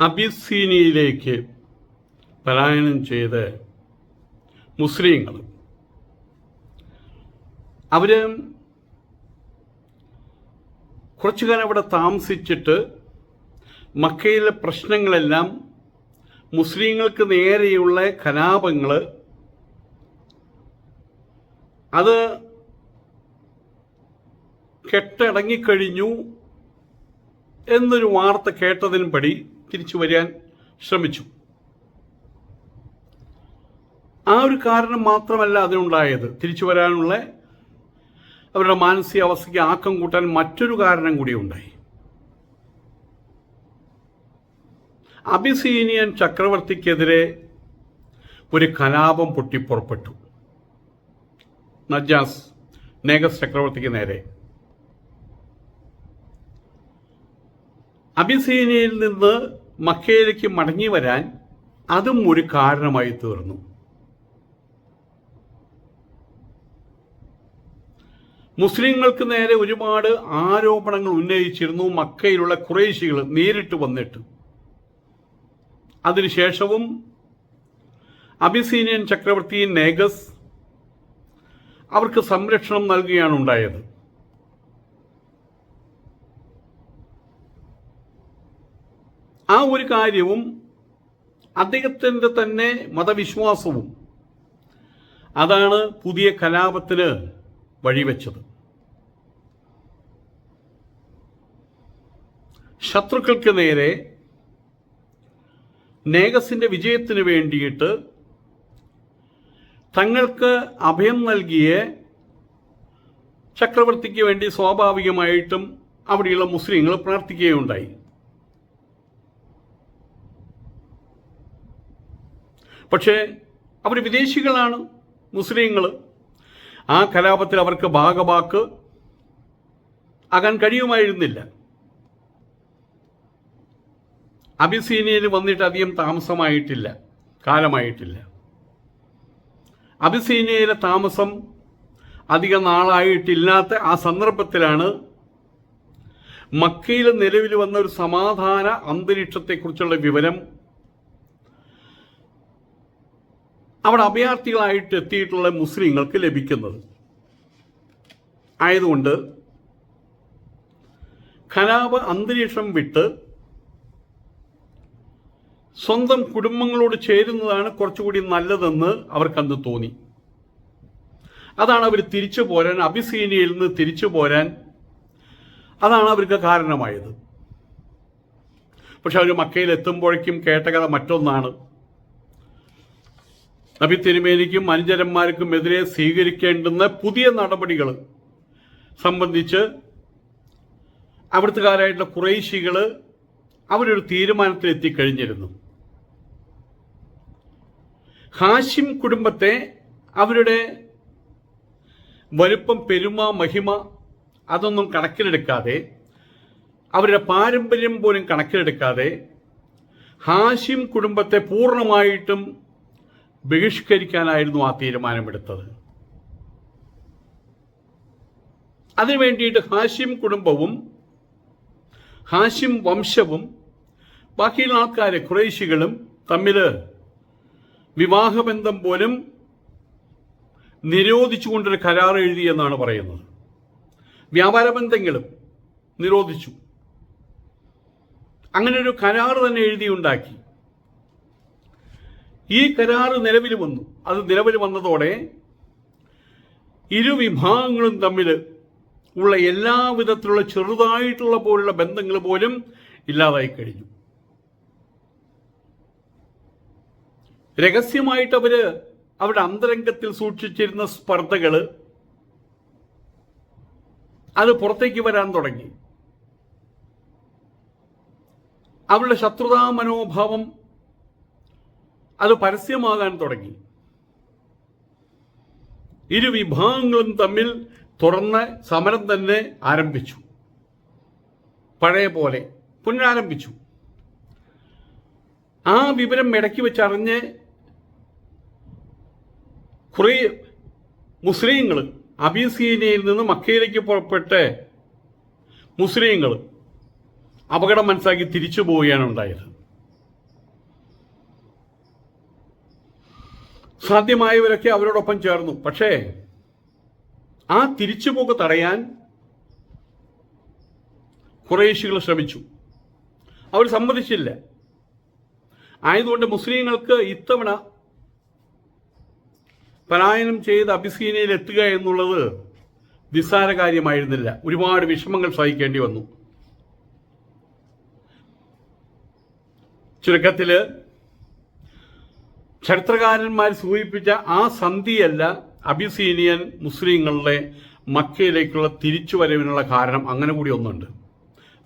അബിസീനിയയിലേക്ക് പലായനം ചെയ്ത മുസ്ലിങ്ങൾ അവർ കുറച്ചു കാലം അവിടെ താമസിച്ചിട്ട് മക്കയിലെ പ്രശ്നങ്ങളെല്ലാം മുസ്ലിങ്ങൾക്ക് നേരെയുള്ള കലാപങ്ങൾ അത് കെട്ടടങ്ങിക്കഴിഞ്ഞു എന്നൊരു വാർത്ത കേട്ടതിനും പടി തിരിച്ചു വരാൻ ശ്രമിച്ചു. ആ ഒരു കാരണം മാത്രമല്ല അതിനുണ്ടായത്. തിരിച്ചു വരാനുള്ള അവരുടെ മാനസികാവസ്ഥയ്ക്ക് ആക്കം കൂട്ടാൻ മറ്റൊരു കാരണം കൂടി ഉണ്ടായി. അബിസീനിയൻ ചക്രവർത്തിക്കെതിരെ ഒരു കലാപം പൊട്ടിപ്പുറപ്പെട്ടു. നജാസ് നേഗസ് ചക്രവർത്തിക്ക് നേരെ. അബിസീനിയയിൽ നിന്ന് മക്കയിലേക്ക് മടങ്ങി വരാൻ അതും ഒരു കാരണമായി തീർന്നു. മുസ്ലിങ്ങൾക്ക് നേരെ ഒരുപാട് ആരോപണങ്ങൾ ഉന്നയിച്ചിരുന്നു മക്കയിലുള്ള കുറേശികൾ നേരിട്ട് വന്നിട്ട്. അതിനുശേഷവും അബിസീനിയൻ ചക്രവർത്തി നേഗസ് അവർക്ക് സംരക്ഷണം നൽകുകയാണ് ഉണ്ടായത്. ആ ഒരു കാര്യവും അദ്ദേഹത്തിന്റെ തന്നെ മതവിശ്വാസവും അതാണ് പുതിയ കലാപത്തിന് വഴിവെച്ചത്. ശത്രുക്കൾക്ക് നേരെ നേഗസിന്റെ വിജയത്തിന് വേണ്ടിയിട്ട് തങ്ങൾക്ക് അഭയം നൽകിയ ചക്രവർത്തിക്ക് വേണ്ടി സ്വാഭാവികമായിട്ടും അവിടെയുള്ള മുസ്ലിങ്ങൾ പ്രാർത്ഥിക്കുകയുണ്ടായി. പക്ഷേ അവർ വിദേശികളാണ് മുസ്ലിങ്ങൾ ആ കലാപത്തിൽ അവർക്ക് ഭാഗവാക്ക് ആകാൻ കഴിയുമായിരുന്നില്ല. അബിസീനിയയിൽ വന്നിട്ട് അധികം താമസമായിട്ടില്ല കാലമായിട്ടില്ല. അബിസീനിയയിലെ താമസം അധിക നാളായിട്ടില്ലാത്ത ആ സന്ദർഭത്തിലാണ് മക്കയിൽ നിലവിൽ വന്ന ഒരു സമാധാന അന്തരീക്ഷത്തെക്കുറിച്ചുള്ള വിവരം അവിടെ അഭയാർത്ഥികളായിട്ട് എത്തിയിട്ടുള്ള മുസ്ലിങ്ങൾക്ക് ലഭിക്കുന്നത്. ആയതുകൊണ്ട് കലാപ അന്തരീക്ഷം വിട്ട് സ്വന്തം കുടുംബങ്ങളോട് ചേരുന്നതാണ് കുറച്ചുകൂടി നല്ലതെന്ന് അവർക്കന്ന് തോന്നി. അതാണ് അവർ തിരിച്ചു പോരാൻ അബിസീനിയയിൽ നിന്ന് തിരിച്ചു പോരാൻ അതാണ് അവർക്ക് കാരണമായത്. പക്ഷെ അവർ മക്കയിൽ എത്തുമ്പോഴേക്കും കേട്ട കഥ മറ്റൊന്നാണ്. നബി തിരുമേനിക്കും അനുചരന്മാർക്കും എതിരെ സ്വീകരിക്കേണ്ടുന്ന പുതിയ നടപടികൾ സംബന്ധിച്ച് അവിടുത്തുകാരായിട്ടുള്ള കുറേശികൾ അവരൊരു തീരുമാനത്തിലെത്തിക്കഴിഞ്ഞിരുന്നു. ഹാഷിം കുടുംബത്തെ അവരുടെ വലുപ്പം പെരുമ മഹിമ അതൊന്നും കണക്കിലെടുക്കാതെ അവരുടെ പാരമ്പര്യം പോലും കണക്കിലെടുക്കാതെ ഹാഷിം കുടുംബത്തെ പൂർണമായിട്ടും ബഹിഷ്കരിക്കാനായിരുന്നു ആ തീരുമാനമെടുത്തത്. അതിനു വേണ്ടിയിട്ട് ഹാഷിം കുടുംബവും ഹാഷിം വംശവും ബാക്കിയുള്ള ആൾക്കാര് കുറേശികളും തമ്മിൽ വിവാഹബന്ധം പോലും നിരോധിച്ചുകൊണ്ടൊരു കരാർ എഴുതി എന്നാണ് പറയുന്നത്. വ്യാപാര ബന്ധങ്ങളും നിരോധിച്ചു. അങ്ങനെ ഒരു കരാർ തന്നെ എഴുതിയുണ്ടാക്കി. ഈ കരാർ നിലവിൽ വന്നു. അത് നിലവിൽ വന്നതോടെ ഇരു വിഭാഗങ്ങളും തമ്മിൽ ഉള്ള എല്ലാവിധത്തിലുള്ള ചെറുതായിട്ടുള്ള പോലുള്ള ബന്ധങ്ങൾ പോലും ഇല്ലാതായി കഴിഞ്ഞു. രഹസ്യമായിട്ട് അവർ അവരുടെ അന്തരംഗത്തിൽ സൂക്ഷിച്ചിരുന്ന സ്പർദ്ധകൾ അത് പുറത്തേക്ക് വരാൻ തുടങ്ങി. അവരുടെ ശത്രുതാ മനോഭാവം അത് പരസ്യമാകാൻ തുടങ്ങി. ഇരു വിഭാഗങ്ങളും തമ്മിൽ തുറന്ന് സമരം തന്നെ ആരംഭിച്ചു. പഴയ പോലെ പുനരാരംഭിച്ചു. ആ വിവരം ഇടയ്ക്ക് വെച്ചറിഞ്ഞ് കുറെ മുസ്ലിങ്ങൾ അബീസീനയിൽ നിന്ന് മക്കയിലേക്ക് പുറപ്പെട്ട് മുസ്ലിങ്ങൾ അപകടം മനസ്സിലാക്കി തിരിച്ചു പോവുകയാണ് ഉണ്ടായത്. സാധ്യമായവരൊക്കെ അവരോടൊപ്പം ചേർന്നു. പക്ഷേ ആ തിരിച്ചുപോക്ക് തടയാൻ കുറേശികൾ ശ്രമിച്ചു. അവർ സമ്മതിച്ചില്ല. ആയതുകൊണ്ട് മുസ്ലിങ്ങൾക്ക് ഇത്തവണ പലായനം ചെയ്ത് അബിസീനയിൽ എത്തുക എന്നുള്ളത് നിസ്സാര കാര്യമായിരുന്നില്ല. ഒരുപാട് വിഷമങ്ങൾ സഹിക്കേണ്ടി വന്നു. ചുരുക്കത്തിൽ ചരിത്രകാരന്മാർ സൂചിപ്പിച്ച ആ സന്ധിയല്ല അബിസീനിയൻ മുസ്ലിങ്ങളുടെ മക്കയിലേക്കുള്ള തിരിച്ചുവരവിനുള്ള കാരണം. അങ്ങനെ കൂടി ഒന്നുണ്ട്.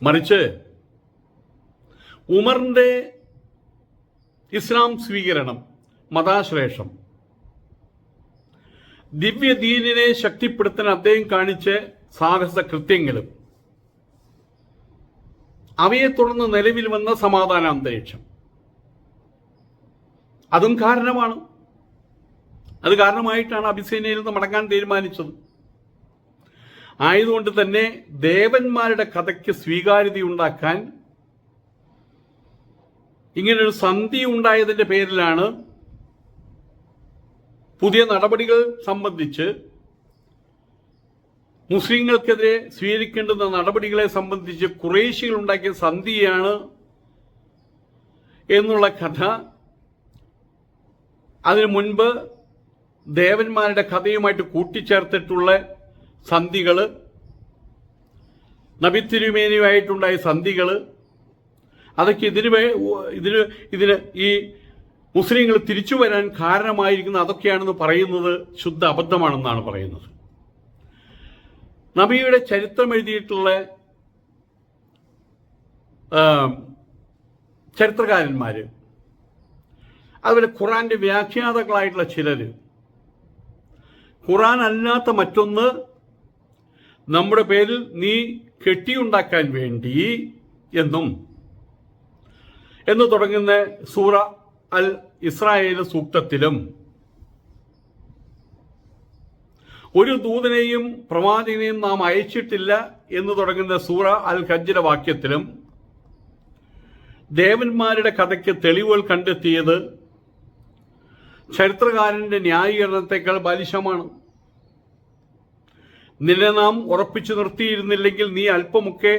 മറിച്ച് ഉമറിന്റെ ഇസ്ലാം സ്വീകരണം മതാശ്ലേഷം ദിവ്യദീനിനെ ശക്തിപ്പെടുത്താൻ അദ്ദേഹം കാണിച്ച സാഹസ കൃത്യങ്ങളും അവയെ തുടർന്ന് നിലവിൽ വന്ന സമാധാന അന്തരീക്ഷം. അതും കാരണമാണ്. അത് കാരണമായിട്ടാണ് അഭിസേനയിൽ നിന്ന് മടങ്ങാൻ തീരുമാനിച്ചത്. ആയതുകൊണ്ട് തന്നെ ദേവന്മാരുടെ കഥയ്ക്ക് സ്വീകാര്യത ഉണ്ടാക്കാൻ ഇങ്ങനൊരു സന്ധി ഉണ്ടായതിന്റെ പേരിലാണ് പുതിയ നടപടികൾ സംബന്ധിച്ച് മുസ്ലിങ്ങൾക്കെതിരെ സ്വീകരിക്കേണ്ടുന്ന നടപടികളെ സംബന്ധിച്ച് കുറേശികൾ ഉണ്ടാക്കിയ സന്ധിയാണ് എന്നുള്ള കഥ അതിനു മുൻപ് ദേവന്മാരുടെ കഥയുമായിട്ട് കൂട്ടിച്ചേർത്തിട്ടുള്ള സന്ധികൾ നബിത്തിരുമേനിയുമായിട്ടുണ്ടായ സന്ധികൾ അതൊക്കെ ഇതിന് ഇതിന് ഇതിന് ഈ മുസ്ലിങ്ങൾ തിരിച്ചു വരാൻ കാരണമായിരിക്കുന്ന അതൊക്കെയാണെന്ന് പറയുന്നത് ശുദ്ധ അബദ്ധമാണെന്നാണ് പറയുന്നത്. നബിയുടെ ചരിത്രം എഴുതിയിട്ടുള്ള ചരിത്രകാരന്മാര് അതുപോലെ ഖുറാന്റെ വ്യാഖ്യാതാക്കളായിട്ടുള്ള ചിലർ. ഖുറാൻ അല്ലാത്ത മറ്റൊന്ന് നമ്മുടെ പേരിൽ നീ കെട്ടിയുണ്ടാക്കാൻ വേണ്ടി എന്നും. എന്ന് തുടങ്ങുന്ന സൂറ അൽ ഇസ്രായേൽ സൂക്തത്തിലും. ഒരു ദൂതനെയും പ്രവാചകനെയും നാം അയച്ചിട്ടില്ല എന്ന് തുടങ്ങുന്ന സൂറ അൽ ഖജ്ജിലെ വാക്യത്തിലും ദേവന്മാരുടെ കഥയ്ക്ക് തെളിവുകൾ കണ്ടെത്തിയത് ചരിത്രകാരന്റെ ന്യായീകരണത്തെക്കാൾ ബാലിശമാണ്. നിന്നെ നാം ഉറപ്പിച്ചു നിർത്തിയിരുന്നില്ലെങ്കിൽ നീ അല്പമൊക്കെ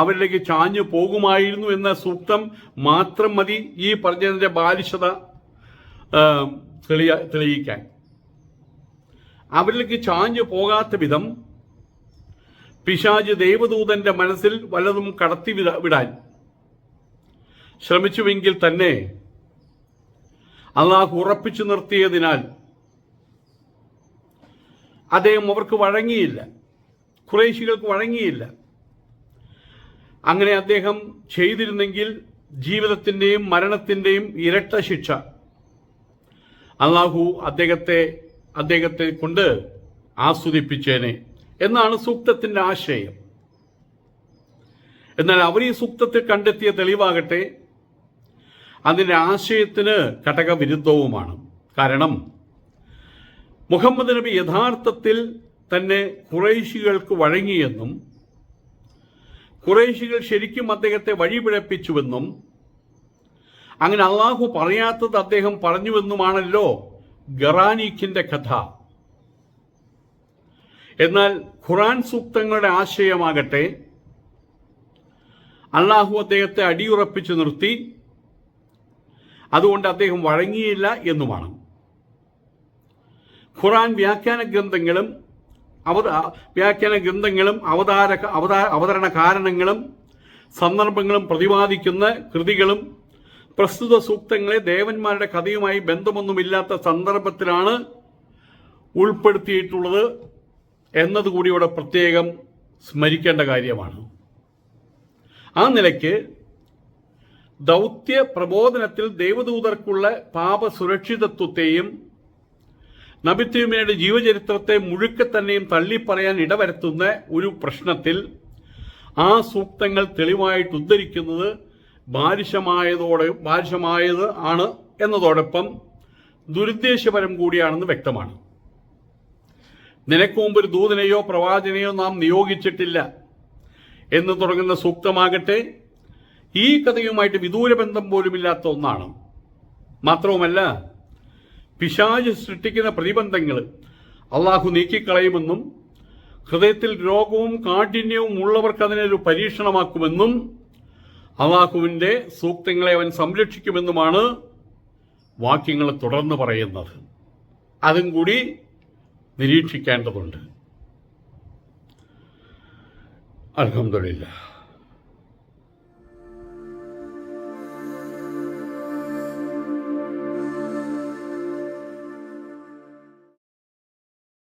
അവരിലേക്ക് ചാഞ്ഞു പോകുമായിരുന്നു എന്ന സൂക്തം മാത്രം മതി ഈ പറഞ്ഞതിന്റെ ബാലിശത തെളിയ തെളിയിക്കാൻ. അവരിലേക്ക് ചാഞ്ഞു പോകാത്ത വിധം പിശാജ് ദേവദൂതന്റെ മനസ്സിൽ വല്ലതും കടത്തി വിടാൻ. ശ്രമിച്ചുവെങ്കിൽ തന്നെ അള്ളാഹു ഉറപ്പിച്ചു നിർത്തിയതിനാൽ അദ്ദേഹം അവർക്ക് വഴങ്ങിയില്ല. കുറേശികൾക്ക് വഴങ്ങിയില്ല. അങ്ങനെ അദ്ദേഹം ചെയ്തിരുന്നെങ്കിൽ ജീവിതത്തിന്റെയും മരണത്തിന്റെയും ഇരട്ട ശിക്ഷ അള്ളാഹു അദ്ദേഹത്തെ അദ്ദേഹത്തെ കൊണ്ട് ആസ്വദിപ്പിച്ചേനെ എന്നാണ് സൂക്തത്തിന്റെ ആശയം. എന്നാൽ അവർ ഈ സൂക്തത്തിൽ കണ്ടെത്തിയ തെളിവാകട്ടെ അതിന്റെ ആശയത്തിന് ഘടകവിരുദ്ധവുമാണ് കാരണം മുഹമ്മദ് നബി യഥാർത്ഥത്തിൽ തന്നെ കുറേശികൾക്ക് വഴങ്ങിയെന്നും കുറേശികൾ ശരിക്കും അദ്ദേഹത്തെ വഴിപിഴപ്പിച്ചുവെന്നും അങ്ങനെ അള്ളാഹു പറയാത്തത് അദ്ദേഹം പറഞ്ഞുവെന്നുമാണല്ലോ ഗറാനീഖിന്റെ കഥ. എന്നാൽ ഖുറാൻ സൂക്തങ്ങളുടെ ആശയമാകട്ടെ അള്ളാഹു അദ്ദേഹത്തെ അടിയുറപ്പിച്ചു നിർത്തി അതുകൊണ്ട് അദ്ദേഹം വഴങ്ങിയില്ല എന്നുമാണ്. ഖുറാൻ വ്യാഖ്യാന ഗ്രന്ഥങ്ങളും വ്യാഖ്യാന ഗ്രന്ഥങ്ങളും അവതാര അവതാ അവതരണ കാരണങ്ങളും സന്ദർഭങ്ങളും പ്രതിപാദിക്കുന്ന കൃതികളും പ്രസ്തുത സൂക്തങ്ങളെ ദേവന്മാരുടെ കഥയുമായി ബന്ധമൊന്നുമില്ലാത്ത സന്ദർഭത്തിലാണ് ഉൾപ്പെടുത്തിയിട്ടുള്ളത് എന്നതുകൂടി ഇവിടെ പ്രത്യേകം സ്മരിക്കേണ്ട കാര്യമാണ്. ആ നിലയ്ക്ക് ദൗത്യ പ്രബോധനത്തിൽ ദൈവദൂതർക്കുള്ള പാപ സുരക്ഷിതത്വത്തെയും നബിത്യുമയുടെ ജീവചരിത്രത്തെ മുഴുക്കെ തന്നെയും തള്ളിപ്പറയാൻ ഇടവരുത്തുന്ന ഒരു പ്രശ്നത്തിൽ ആ സൂക്തങ്ങൾ തെളിവായിട്ട് ഉദ്ധരിക്കുന്നത് ബാലിശമായതോടെ ബാലിശമായത് ആണ് എന്നതോടൊപ്പം ദുരുദ്ദേശപരം കൂടിയാണെന്ന് വ്യക്തമാണ്. നിനക്ക് മുമ്പ് ഒരു ദൂതനെയോ പ്രവാചനെയോ നാം നിയോഗിച്ചിട്ടില്ല എന്ന് തുടങ്ങുന്ന സൂക്തമാകട്ടെ ഈ കഥയുമായിട്ട് വിദൂര ബന്ധം പോലുമില്ലാത്ത ഒന്നാണ്. മാത്രവുമല്ല പിശാജ് സൃഷ്ടിക്കുന്ന പ്രതിബന്ധങ്ങൾ അള്ളാഹു നീക്കിക്കളയുമെന്നും ഹൃദയത്തിൽ രോഗവും കാഠിന്യവും ഉള്ളവർക്ക് അതിനൊരു പരീക്ഷണമാക്കുമെന്നും അള്ളാഹുവിന്റെ സൂക്തങ്ങളെ അവൻ സംരക്ഷിക്കുമെന്നുമാണ് വാക്യങ്ങൾ തുടർന്ന് പറയുന്നത്. അതും കൂടി നിരീക്ഷിക്കേണ്ടതുണ്ട്. അലഹമില്ല